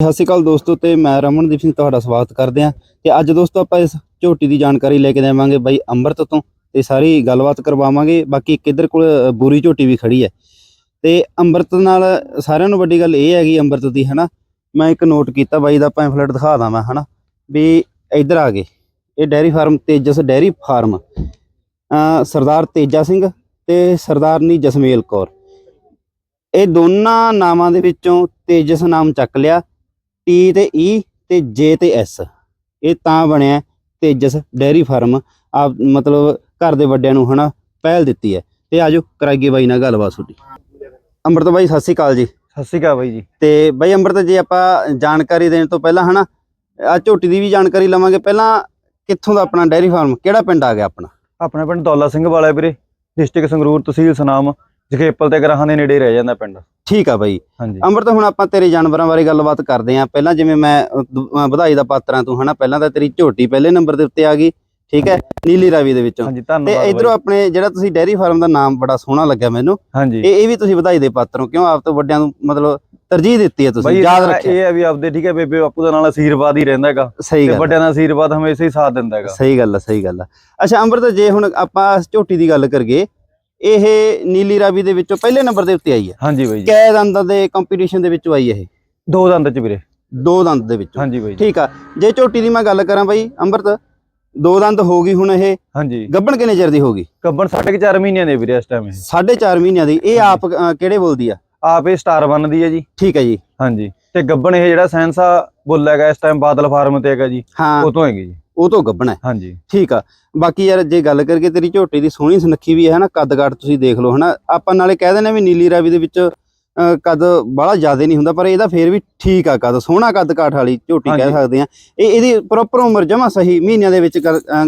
ਸਤਿ ਸ਼੍ਰੀ ਅਕਾਲ ਦੋਸਤੋ ਤੇ ਮੈਂ ਰਮਨਦੀਪ ਸਿੰਘ ਤੁਹਾਡਾ ਸਵਾਗਤ ਕਰਦੇ ਹਾਂ ਤੇ ਅੱਜ ਦੋਸਤੋ ਆਪਾਂ ਇਸ ਝੋਟੀ ਦੀ ਜਾਣਕਾਰੀ ਲੈ ਕੇ ਦੇਵਾਂਗੇ ਬਾਈ ਅੰਮ੍ਰਿਤ ਤੋਂ ਤੇ ਸਾਰੀ ਗੱਲਬਾਤ ਕਰਵਾਵਾਂਗੇ ਬਾਕੀ ਕਿੱਧਰ ਕੋਲ ਅ, ਬੂਰੀ ਝੋਟੀ ਵੀ ਖੜੀ ਹੈ। ਤੇ ਅੰਮ੍ਰਿਤ ਨਾਲ ਸਾਰਿਆਂ ਨੂੰ ਵੱਡੀ ਗੱਲ ਇਹ ਹੈਗੀ ਅੰਮ੍ਰਿਤ ਦੀ ਹਨਾ? ਮੈਂ ਇੱਕ ਨੋਟ ਕੀਤਾ ਬਾਈ ਦਾ ਪੈਂਫਲੇਟ ਦਿਖਾ ਦਾਂ ਮੈਂ ਹਨਾ? ਵੀ ਇੱਧਰ ਆ ਗਏ ਇਹ dairy farm Tejas dairy farm. Sardar Teja Singh ਤੇ ਸਰਦਾਰਨੀ ਜਸਮੇਲ ਕੌਰ। ਇਹ ਦੋਨਾਂ ਨਾਮਾਂ ਦੇ ਵਿੱਚੋਂ ਤੇਜਸ ਨਾਮ ਚੱਕ ਲਿਆ ਟੀ ਤੇ ਈ ਤੇ ਜੇ ਤੇ ਐਸ। ਇਹ ਤਾਂ ਬਣਿਆ ਤੇਜਸ ਡੈਰੀ ਫਾਰਮ। ਆ ਮਤਲਬ ਘਰ ਦੇ ਵੱਡਿਆਂ ਨੂੰ ਹਨਾ ਪਹਿਲ ਦਿੱਤੀ ਹੈ। ਤੇ ਆਜੋ ਕਰਾਈਏ ਬਾਈ ਨਾਲ ਗੱਲਬਾਤ ਤੁਹਾਡੀ। ਅੰਮ੍ਰਿਤ ਬਾਈ ਸਤਿ ਸ਼੍ਰੀ ਅਕਾਲ ਜੀ। ਸਤਿ ਸ਼੍ਰੀ ਅਕਾਲ ਬਾਈ ਜੀ। ਤੇ ਬਾਈ ਅੰਮ੍ਰਿਤ ਜੇ ਆਪਾਂ ਜਾਣਕਾਰੀ ਦੇਣ ਤੋਂ ਪਹਿਲਾਂ ਹਨਾ ਆ ਝੋਟੀ ਦੀ ਵੀ ਜਾਣਕਾਰੀ ਲਵਾਂਗੇ। ਪਹਿਲਾਂ ਕਿੱਥੋਂ ਦਾ ਆਪਣਾ ਡੈਰੀ ਫਾਰਮ? ਕਿਹੜਾ ਪਿੰਡ ਆ ਗਿਆ ਆਪਣਾ? ਆਪਣਾ ਪਿੰਡ ਦੌਲਾ ਸਿੰਘ ਵਾਲਾ ਵੀਰੇ ਡਿਸਟ੍ਰਿਕਟ ਸੰਗਰੂਰ ਤਹਿਸੀਲ ਸੁਨਾਮ ਜਖੇਪਲ ਤੇ ਗਰਾਹਾਂ ਦੇ ਨੇੜੇ ਰਹਿ ਜਾਂਦਾ ਪਿੰਡ। ਠੀਕ ਆ ਬਾਈ। ਹਾਂਜੀ। ਅੰਮ੍ਰਿਤ ਹੁਣ ਆਪਾਂ ਤੇਰੇ ਜਾਨਵਰਾਂ ਬਾਰੇ ਗੱਲਬਾਤ ਕਰਦੇ ਆਂ। ਪਹਿਲਾਂ ਜਿਵੇਂ ਮੈਂ ਵਧਾਈ ਦਾ ਪਾਤਰਾਂ ਤੂੰ ਹਨਾ? ਪਹਿਲਾਂ ਤਾਂ ਤੇਰੀ ਝੋਟੀ ਪਹਿਲੇ ਨੰਬਰ ਦੇ ਉੱਤੇ ਆ ਗਈ ਠੀਕ ਹੈ? ਨੀਲੀ ਰਾਵੀ ਦੇ ਵਿੱਚੋਂ। ਤੇ ਇਧਰੋਂ। ਆਪਣੇ ਜਿਹੜਾ ਤੁਸੀਂ ਡੈਰੀ ਫਾਰਮ ਦਾ ਨਾਮ ਬੜਾ ਸੋਹਣਾ ਲੱਗਿਆ ਮੈਨੂੰ ਇਹ ਇਹ ਵੀ ਤੁਸੀਂ ਵਧਾਈ ਦੇ ਪਾਤਰ ਕਿਉਂ? ਆਪ ਤੋਂ ਵੱਡਿਆਂ ਨੂੰ ਮਤਲਬ ਤਰਜੀਹ ਦਿੱਤੀ ਹੈ ਤੁਸੀਂ ਯਾਦ ਰੱਖਿਆ। ਇਹ ਹੈ ਵੀ ਆਪਦੇ ਠੀਕ ਹੈ ਬੇਬੇ ਬਾਪੂ ਦਾ ਨਾਲ ਆਸ਼ੀਰਵਾਦ ਹੀ ਰਹਿੰਦਾ ਹੈਗਾ। ਸਹੀ ਗੱਲ ਵੱਡਿਆਂ ਦਾ ਆਸ਼ੀਰਵਾਦ ਹਮੇਸ਼ਾ ਹੀ ਸਾਥ ਦਿੰਦਾ ਹੈਗਾ। ਸਹੀ ਗੱਲ ਹੈ ਸਹੀ ਗੱਲ ਹੈ ਅੱਛਾ ਅੰਮ੍ਰਿਤ ਜੇ ਹੁਣ ਆਪਾਂ ਝੋਟੀ ਦੀ ਗੱਲ ਕਰੀਏ ਇਹ ਨੀਲੀ ਰਾਵੀ ਦੇ ਵਿੱਚੋਂ ਪਹਿਲੇ ਨੰਬਰ ਦੇ ਉੱਤੇ ਆਈ ਹੈ। ਹਾਂਜੀ ਬਾਈ ਜੀ। ਕੈ ਦੰਦਾਂ ਦੇ ਕੰਪੀਟੀਸ਼ਨ ਦੇ ਵਿੱਚੋਂ ਆਈ ਹੈ ਇਹ। ਦੋ ਦੰਦ ਚ ਵੀਰੇ। ਦੋ ਦੰਦ ਦੇ ਵਿੱਚੋਂ। ਹਾਂਜੀ ਬਾਈ ਠੀਕ ਆ। ਜੇ ਝੋਟੀ ਦੀ ਮੈਂ ਗੱਲ ਕਰਾਂ ਬਾਈ ਅੰਮ੍ਰਿਤ ਦੋ ਦੰਦ ਹੋ ਗਈ ਹੁਣ ਇਹ। ਹਾਂਜੀ। ਗੱਭਣ ਕਿੰਨੇ ਚਿਰ ਦੀ ਹੋ ਗਈ? ਕੱਬਣ 4.5 ਮਹੀਨਿਆਂ ਦੇ ਵੀਰੇ ਇਸ ਟਾਈਮ ਇਹ। ਸਾਢੇ ਚਾਰ ਮਹੀਨਿਆਂ ਦੀ। ਇਹ ਆਪ ਕਿਹੜੇ ਬੋਲਦੀ ਆ? ਆਪ ਇਹ ਸਟਾਰ ਬਣਦੀ ਹੈ ਜੀ। ਠੀਕ ਹੈ ਜੀ। ਹਾਂਜੀ। ਤੇ ਗੱਬਣ ਇਹ ਜਿਹੜਾ ਸੈਂਸਾ ਬੁੱਲ ਹੈਗਾ ਇਸ ਟਾਈਮ ਬਾਦਲ ਫਾਰਮ ਤੇ ਹੈਗਾ ਜੀ। ਹਾਂ। ਉਹ ਤੋਂ ਹੈਗੀ ਜੀ। ਉਹ ਤੋਂ ਗੱਭਣ ਹੈ। ਹਾਂਜੀ। ਠੀਕ ਆ। ਬਾਕੀ ਯਾਰ ਜੇ ਗੱਲ ਕਰਕੇ ਤੇਰੀ ਝੋਟੀ ਦੀ ਸੋਹਣੀ ਸੁਨੱਖੀ ਵੀ ਹੈ ਨਾ ਕੱਦ ਕਾਠ ਤੁਸੀਂ ਦੇਖ ਲਓ ਹਨਾ। ਆਪਾਂ ਨਾਲੇ ਕਹਿ ਦਿੰਦੇ ਵੀ ਨੀਲੀ ਰਾਵੀ ਦੇ ਵਿੱਚ ਕੱਦ ਬੜਾ ਜ਼ਿਆਦਾ ਨਹੀਂ ਹੁੰਦਾ ਪਰ ਇਹਦਾ ਫੇਰ ਵੀ ਠੀਕ ਆ ਕੱਦ ਸੋਹਣਾ ਕੱਦ ਕਾਠ ਵਾਲੀ ਝੋਟੀ ਕਹਿ। ਸਕਦੇ ਆ ਇਹ ਇਹਦੀ ਪ੍ਰੋਪਰ ਉਮਰ ਜਮਾ ਸਹੀ ਮਹੀਨਿਆਂ ਦੇ ਵਿੱਚ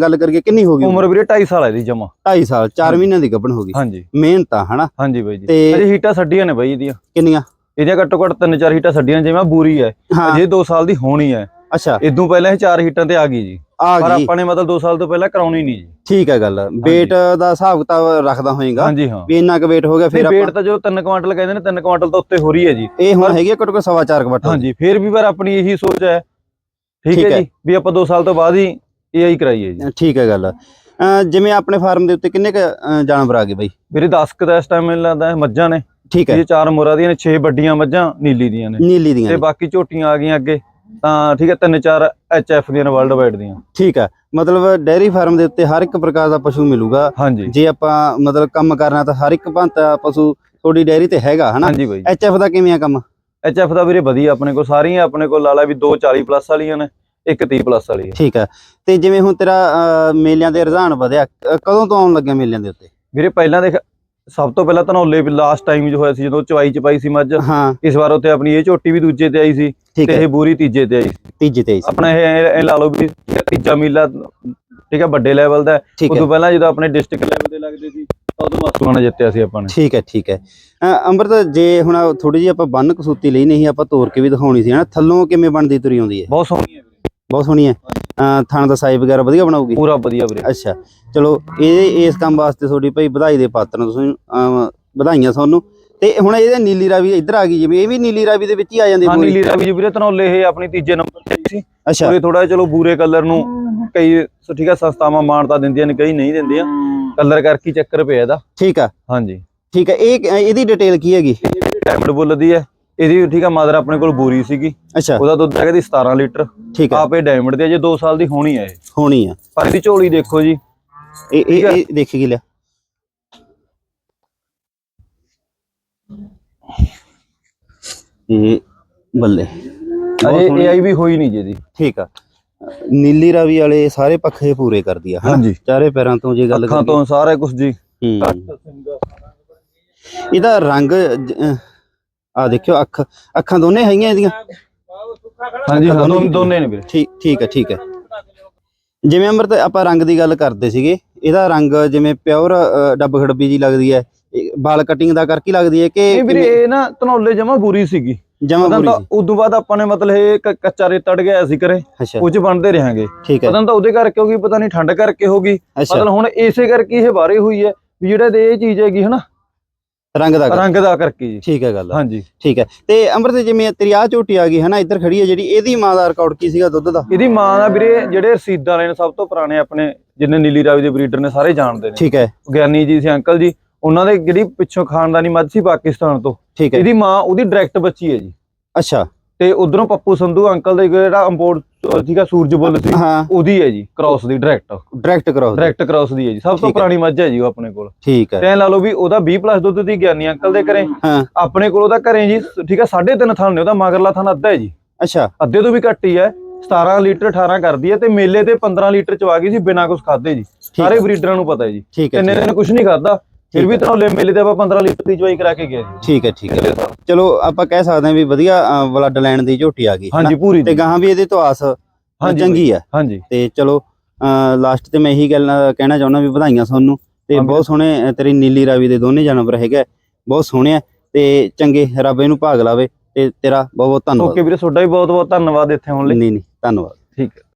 ਗੱਲ ਕਰਕੇ ਕਿੰਨੀ ਹੋ ਗਈ ਉਮਰ? ਵੀਰੇ 2.5 ਸਾਲ ਹੈ ਦੀ ਜਮਾ। 2.5 ਸਾਲ 4 ਹਾਂਜੀ। ਮਹੀਨਿਆਂ ਦੀ ਗੱਭਣ ਹੋ ਗਈ। ਹਾਂਜੀ। ਮਿਹਨਤ ਆ ਹਨਾ। ਹਾਂਜੀ ਬਾਈ ਜੀ। ਤੇ- ਅਜੇ ਹੀਟਾਂ ਛੱਡੀਆਂ ਨੇ ਬਾਈ ਇਹਦੀਆਂ। ਕਿੰਨੀਆਂ? ਇਹਦੀਆਂ ਘੱਟੋ ਘੱਟ ਤਿੰਨ ਚਾਰ ਹੀਟਾਂ ਛੱਡੀਆਂ ਜਿਵੇਂ ਬੂਰੀ ਹੈ। ਹਾਂ। ਅਜੇ 2 ਸਾਲ ਦੀ ਹੋਣੀ ਹੈ। ਅੱਛਾ। ਇਦੋਂ ਪਹਿਲਾਂ ਇਹ ਚਾਰ ਹੀਟਾਂ ਤੇ ਆ ਗਈ ਜੀ। ਆ ਪਰ ਗਈ ਆਪਾਂ ਨੇ ਮਤਲਬ 2 ਸਾਲ ਤੋਂ ਪਹਿਲਾਂ ਕਰਾਉਣੀ ਨਹੀਂ ਜੀ। ਠੀਕ ਹੈ ਗੱਲ। weight ਦਾ ਹਿਸਾਬ ਕਿਤਾਬ ਰੱਖਦਾ ਹੋਏਗਾ। ਹਾਂਜੀ ਹਾਂ। ਵੀ ਇੰਨਾ ਕੁ weight ਹੋ ਗਿਆ ਫਿਰ ਵੇਟ ਆਪਾਂ ਤਾਂ ਜੋ 3 ਕੁਆਂਟਲ ਕਹਿੰਦੇ ਨੇ 3 ਕੁਆਂਟਲ ਤੋਂ ਉੱਤੇ ਹੋ ਰਹੀ ਹੈ ਜੀ। ਇਹ ਹੁਣ ਹੈਗੀ ਘੱਟੋ ਘੱਟ ਸਵਾ ਚਾਰ ਕਵਟ ਹਾਂਜੀ ਫਿਰ ਵੀ ਪਰ ਆਪਣੀ ਇਹੀ ਸੋਚ ਹੈ। ਠੀਕ ਠੀਕ ਹੈ ਹੈ। ਜੀ ਵੀ ਆਪਾਂ 2 ਸਾਲ ਤੋਂ ਬਾਅਦ ਹੀ ਇਹ ਹੀ ਕਰਾਈਏ ਜੀ। ਠੀਕ ਹੈ ਗੱਲ। ਜਿਵੇਂ ਆਪਣੇ ਫਾਰਮ ਦੇ ਉੱਤੇ ਕਿੰਨੇ ਕ ਜਾਨਵਰ ਆ ਗਏ ਬਾਈ? ਵੀਰੇ 10 ਕ ਦਾ ਇਸ ਟਾਈਮ ਮੈਨੂੰ ਲੱਗਦਾ ਹੈ ਮੱਝਾਂ ਨੇ। ਠੀਕ ਹੈ। ਇਹ ਚਾਰ ਮੋਰਾ ਦੀਆਂ ਨੇ 6 ਵੱਡੀਆਂ ਮੱਝਾਂ ਨੀਲੀ ਦੀਆਂ ਨੇ। ਨੀਲੀ ਦੀਆਂ ਤੇ ਨੇ। ਬਾਕੀ ਝੋਟੀਆਂ ਆ ਗਈਆਂ ਅੱਗੇ। ਤਾਂ ਠੀਕ ਹੈ ਤਿੰਨ ਚਾਰ ਐਫ ਦੀਆਂ ਵਰਲਡ ਵਾਈਡ ਦੀਆਂ। ਠੀਕ ਹੈ ਮਤਲਬ ਡੈਰੀ ਫਾਰਮ ਦੇ ਉੱਤੇ ਹਰ ਇੱਕ ਪ੍ਰਕਾਰ ਦਾ ਪਸ਼ੂ ਮਿਲੂਗਾ। ਹਾਂਜੀ। ਜੇ ਆਪਾਂ ਮਤਲਬ ਕੰਮ ਕਰਨਾ ਤਾਂ ਹਰ ਇੱਕ ਭਾਂਤਾ ਪਸ਼ੂ ਤੁਹਾਡੀ ਡੈਰੀ ਤੇ ਹੈਗਾ ਹਨਾ? ਹਾਂਜੀ ਬਾਈ। ਐਚਐਫ ਦਾ ਕਿਵੇਂ ਆ ਕੰਮ? ਐਫ ਦਾ ਵੀਰੇ ਵਧੀਆ ਆਪਣੇ ਕੋਲ ਸਾਰੀਆਂ ਆਪਣੇ ਕੋਲ ਲਾ ਲਾ ਵੀ 240 ਪਲੱਸ ਵਾਲੀਆਂ ਨੇ ਇੱਕ 30 ਪਲੱਸ ਵਾਲੀ ਹੈ ਠੀਕ ਹੈ ਤੇ ਜਿਵੇਂ ਹੁਣ ਤੇਰਾ ਮੇਲਿਆਂ ਦੇ ਰੁਝਾਨ ਵਧਿਆ ਕਦੋਂ ਤੋਂ ਆਉਣ ਲੱਗਿਆ ਮੇਲਿਆਂ ਦੇ ਉੱਤੇ? ਵੀਰੇ ਪਹਿਲਾਂ ਦੇਖ ਸਭ ਤੋਂ ਪਹਿਲਾਂ ਧਨੌਲੇ ਵੀ ਲਾਸਟ ਟਾਈਮ ਜੋ ਹੋਇਆ ਸੀ ਜਦੋਂ ਚਵਾਈ ਚ ਪਾਈ ਸੀ ਮੱਝ ਹਾਂ। ਇਸ ਵਾਰ ਉੱਤੇ ਆਪਣੀ ਇਹ ਝੋਟੀ ਵੀ ਦੂਜੇ ਤੇ ਆਈ ਸੀ ਤੇ ਇਹ ਬੂਰੀ ਤੀਜੇ ਤੇ ਆਈ ਸੀ। ਤੀਜੀ ਤੇ ਆਈ ਸੀ। ਆਪਣਾ ਇਹ ਇਹ ਲਾ ਲਓ ਵੀ ਤੀਜਾ ਮੀਲਾ ਠੀਕ ਹੈ ਵੱਡੇ ਲੈਵਲ ਦਾ ਹੈ। ਉਦੋਂ ਪਹਿਲਾਂ ਜਦੋਂ ਆਪਣੇ ਡਿਸਟ੍ਰਿਕਟ ਲੈਵਲ ਤੇ ਲੱਗਦੇ ਸੀ ਤਾਂ ਉਦੋਂ ਮਾਸੂਮਾਨਾ ਜਿੱਤਿਆ ਸੀ ਆਪਾਂ ਨੇ। ਠੀਕ ਹੈ ਠੀਕ ਹੈ। ਅੰਮ੍ਰਿਤ ਜੇ ਹੁਣ ਥੋੜੀ ਜਿਹੀ ਆਪਾਂ ਬੰਨ ਕਸੂਤੀ ਲਈ ਨਹੀਂ ਆਪਾਂ ਤੋੜ ਕੇ ਵੀ ਦਿਖਾਉਣੀ ਸੀ ਹਨਾ? ਥੱਲੋਂ ਕਿਵੇਂ ਬਣਦੀ ਤੁਰੀ ਆਉਂਦੀ ਹੈ? ਬਹੁਤ ਸੋਹਣੀ ਹੈ ਬਹੁਤ ਸੋਹਣੀ ਹੈ। ਥਣ ਦਾ ਸਾਈਜ਼ ਵਗੈਰਾ ਵਧੀਆ ਬਣਾਉਗੀ ਪੂਰਾ ਵਧੀਆ ਵੀਰੇ। ਅੱਛਾ ਚਲੋ ਇਹ ਇਸ ਕੰਮ ਵਾਸਤੇ ਤੁਹਾਡੀ ਭਾਈ ਵਧਾਈ ਦੇ ਪਾਤਰ ਤੁਸੀਂ ਵਧਾਈਆਂ ਤੁਹਾਨੂੰ। ਤੇ ਹੁਣ ਇਹਦੇ ਨੀਲੀ ਰਾਵੀ ਇੱਧਰ ਆ ਗਈ ਜਿਵੇਂ ਇਹ ਵੀ ਨੀਲੀ ਰਾਵੀ ਦੇ ਵਿੱਚ ਹੀ ਆ ਜਾਂਦੀ ਹਾਂ? ਨੀਲੀ ਰਾਵੀ ਜੀ ਵੀਰੇ ਧਨੌਲੇ ਇਹ ਆਪਣੀ ਤੀਜੇ ਨੰਬਰ ਤੇ ਸੀ। ਅੱਛਾ। ਉਹਦੇ ਥੋੜਾ ਚਲੋ ਬੂਰੇ ਕਲਰ ਨੂੰ ਕਈ ਠੀਕ ਹੈ ਸੰਸਥਾਵਾਂ ਮਾਨਤਾ ਦਿੰਦੀਆਂ ਨੇ ਕਈ ਨਹੀਂ ਦਿੰਦੀਆਂ। ਕਲਰ ਕਰਕੇ ਚੱਕਰ ਪਿਆ ਇਹਦਾ। ਠੀਕ ਆ। ਹਾਂਜੀ। ਠੀਕ ਹੈ ਇਹ ਇਹਦੀ ਡਿਟੇਲ ਕੀ ਹੈਗੀ? ਡਾਇਮੰਡ ਬੁੱਲ ਦੀ ਹੈ। ਇਹਦੀ ਠੀਕ ਹੈ ਮਦਰ ਆਪਣੇ ਕੋਲ ਬੂਰੀ ਸੀਗੀ। ਅੱਛਾ। ਉਹਦਾ ਦੁੱਧ ਹੈਗਾ ਦੀ 17 ਲੀਟਰ। ਠੀਕ ਆ। ਆਪ ਡਾਇਮੰਡ ਦੀ ਹੈ ਜੇ 2 ਸਾਲ ਦੀ ਹੋਣੀ ਹੈ ਇਹ। ਹੋਣੀ ਆ। ਪਰ ਇਹਦੀ ਝੋਲੀ ਦੇਖੋ ਜੀ। ਇਹ ਇਹ। ਇਹ ਦੇਖੀ ਲਿਆ? ਇਹ ਬੱਲੇ। ਅਜੇ। ਏਆਈ ਵੀ ਹੋਈ ਨਹੀਂ ਜੀ ਇਹਦੀ। ਠੀਕ ਆ। ਨੀਲੀ ਰਾਵੀ ਵਾਲੇ ਸਾਰੇ ਪੱਖੇ ਪੂਰੇ ਕਰਦੀ ਆ ਹਾਂਜੀ। ਚਾਰੇ ਪੈਰਾਂ ਤੋਂ ਜੇ ਗੱਲ ਅੱਖਾਂ ਤੋਂ ਸਾਰਾ ਕੁਝ ਜੀ। ਇਹਦਾ ਰੰਗ ਆ ਦੇਖਿਓ ਅੱਖ ਅੱਖਾਂ ਦੋਨੇ ਹੈਗੀਆਂ ਇਹਦੀਆਂ। ਹਾਂਜੀ ਹਾਂ ਦੋਨੇ ਨੇ ਵੀਰੇ। ਠੀਕ ਠੀਕ ਹੈ ਠੀਕ ਹੈ। ਜਿਵੇਂ ਅੰਮ੍ਰਿਤ ਆਪਾਂ ਰੰਗ ਦੀ ਗੱਲ ਕਰਦੇ ਸੀਗੇ ਇਹਦਾ ਰੰਗ ਜਿਵੇਂ ਪਿਓਰ ਡੱਬ ਖੜਬੀ ਜੀ ਲੱਗਦੀ ਹੈ ਇਹ ਵਾਲ ਕਟਿੰਗ ਦਾ ਕਰਕੇ ਹੀ ਲੱਗਦੀ ਹੈ ਨਹੀਂ ਕਿ ਵੀਰੇ ਇਹ ਨਾ ਧਨੌਲੇ ਜਮਾ ਬੂਰੀ ਸੀਗੀ। ਜਮਾ ਪਤਾ ਪੂਰੀ ਤਾਂ ਸੀ। ਉਦੋਂ ਬਾਅਦ ਆਪਾਂ ਨੇ ਮਤਲਬ ਇਹ ਕ- ਕੱਚਾ ਰੇਤਾ ਗਿਆ ਸੀ ਕਰੇ ਅੱਛਾ। ਉਹ ਚ ਬਣਦੇ ਰਹਾਂਗੇ। ਠੀਕ ਹੈ। ਪਤਾ ਨਹੀਂ ਤਾਂ ਉਹਦੇ ਕਰਕੇ ਹੋਗੀ ਪਤਾ ਨਹੀਂ ਠੰਡ ਕਰਕੇ ਹੋਗੀ ਅੱਛਾ। ਮਤਲਬ ਹੁਣ ਇਸੇ ਕਰਕੇ ਇਹ ਬਾਰੇ ਹੋਈ ਹੈ ਵੀ ਜਿਹੜਾ ਤੇ ਇਹ ਚੀਜ਼ ਹੈਗੀ ਹਨਾ ਰੰਗ ਦਾ ਰੰਗ ਦਾ ਕਰਕੇ ਜੀ। ਠੀਕ ਹੈ ਗੱਲ ਹਾਂਜੀ। ਠੀਕ ਹੈ। ਤੇ ਅੰਮ੍ਰਿਤ ਜਿਵੇਂ ਤੇਰੀ ਆਹ ਝੋਟੀ ਆ ਗਈ ਹੈ ਨਾ ਇੱਧਰ ਖੜੀ ਹੈ ਜਿਹੜੀ ਇਹਦੀ ਮਾਂ ਦਾ ਰਿਕਾਰਡ ਕੀ ਸੀਗਾ ਦੁੱਧ ਦਾ? ਇਹਦੀ ਮਾਂ ਦਾ ਵੀਰੇ ਜਿਹੜੇ ਰਸੀਦਾਂ ਵਾਲੇ ਨੇ ਸਭ ਤੋਂ ਪੁਰਾਣੇ ਆਪਣੇ ਜਿੰਨੇ ਨੀਲੀ ਰਾਵੀ ਦੇ ਬਰੀਡਰ ਨੇ ਸਾਰੇ ਜਾਣਦੇ ਨੇ। ਠੀਕ ਹੈ। ਗਿਆਨੀ ਜੀ ਸੀ ਅੰਕਲ ਜੀ ਉਹਨਾਂ ਦੇ ਜਿਹੜੀ ਪਿੱਛੋਂ ਖਾਨਦਾਨੀ ਮੱਝ ਸੀ ਪਾਕਿਸਤਾਨ ਤੋਂ। ਠੀਕ ਹੈ। ਇਹਦੀ ਮਾਂ ਉਹਦੀ ਡਾਇਰੈਕਟ ਬੱਚੀ ਹੈ ਜੀ। ਅੱਛਾ। ਤੇ ਉਧਰੋਂ ਪੱਪੂ ਸੰਧੂ ਅੰਕਲ ਦੇ ਜਿਹੜਾ ਇੰਪੋਰਟ ਠੀਕ ਆ ਸੂਰਜ ਬੁੱਲ ਸੀ ਹਾਂ। ਉਹਦੀ ਹੈ ਜੀ ਕ੍ਰਾਸ ਦੀ ਡਾਇਰੈਕਟ ਡਾਇਰੈਕਟ ਕਰੋ ਡਾਇਰੈਕਟ ਕ੍ਰਾਸ ਦੀ ਹੈ ਜੀ। ਸਭ ਠੀਕ ਤੋਂ ਹੈ। ਪੁਰਾਣੀ ਮੱਝ ਹੈ ਜੀ ਉਹ ਆਪਣੇ ਕੋਲ। ਠੀਕ ਹੈ। ਤੇ ਲਾ ਲਓ ਵੀ ਉਹਦਾ 20 ਪਲੱਸ ਦੁੱਧ ਦੀ ਗਿਆਨੀ ਅੰਕਲ ਦੇ ਘਰੇ। ਹਾਂ। ਆਪਣੇ ਕੋਲ ਉਹਦਾ ਘਰੇ ਜੀ ਠੀਕ ਆ 3.5 ਥਣ ਨੇ ਉਹਦਾ ਮਗਰਲਾ ਥਣ ਅੱਧਾ ਹੈ ਜੀ। ਅੱਛਾ। ਅੱਧੇ ਤੋਂ ਵੀ ਘੱਟ ਹੀ ਹੈ। 17 ਲੀਟਰ 18 ਕਰਦੀ ਹੈ ਤੇ ਮੇਲੇ ਤੇ 15 ਲੀਟਰ ਚਵਾ ਗਈ ਸੀ ਬਿਨਾਂ ਕੁਝ ਖਾਦੇ ਜੀ। ਹੈ। ਸਾਰੇ ਬਰੀਡਰਾਂ ਨੂੰ ਪਤਾ ਹੈ ਜੀ। ਠੀਕ ਹੈ ਹੈ, ਦਿਨ ਕੁਝ ਨਹੀਂ ਖਾਦਾ ਫਿਰ ਵੀ। ਤਰ੍ਹਾਂ ਮੇਲੇ ਤੇ ਆਪਾਂ 15 ਲੀਟਰ ਦੀ ਚਵਾਈ ਕਰਾ ਕੇ ਗਏ ਜੀ ਠੀਕ ਹੈ ਠੀਕ ਹੈ। ਚਲੋ ਆਪਾਂ ਕਹਿ ਸਕਦੇ ਹਾਂ ਵੀ ਵਧੀਆ ਬਲੱਡ ਲੈਣ ਦੀ ਝੋਟੀ ਆ ਗਈ ਹਾਂਜੀ ਪੂਰੀ ਤੇ। ਗਾਹਾਂ ਵੀ ਇਹਦੇ ਤੋਂ ਆਸ ਚੰਗੀ ਹੈ। ਹਾਂਜੀ। ਤੇ ਚਲੋ ਲਾਸਟ ਤੇ ਮੈਂ ਇਹੀ ਗੱਲ ਕਹਿਣਾ ਚਾਹੁੰਦਾ ਵੀ ਵਧਾਈਆਂ ਤੁਹਾਨੂੰ। ਤੇ ਬਹੁਤ ਸੋਹਣੇ ਤੇਰੀ ਨੀਲੀ ਰਾਵੀ ਦੇ ਦੋਨੇ ਜਾਨਵਰ ਹੈਗੇ ਆ, ਬਹੁਤ ਸੋਹਣੇ ਆ। ਤੇ ਚੰਗੇ ਰੱਬ ਇਹਨੂੰ ਭਾਗ ਲਾਵੇ। ਤੇ ਤੇਰਾ ਬਹੁਤ ਬਹੁਤ ਧੰਨਵਾਦ। ਓਕੇ ਵੀਰੇ ਤੁਹਾਡਾ ਵੀ ਬਹੁਤ ਬਹੁਤ ਧੰਨਵਾਦ ਇੱਥੇ ਆਉਣ ਲਈ। ਨਹੀਂ ਨਹੀਂ ਧੰਨਵਾਦ। ਠੀਕ ਹੈ।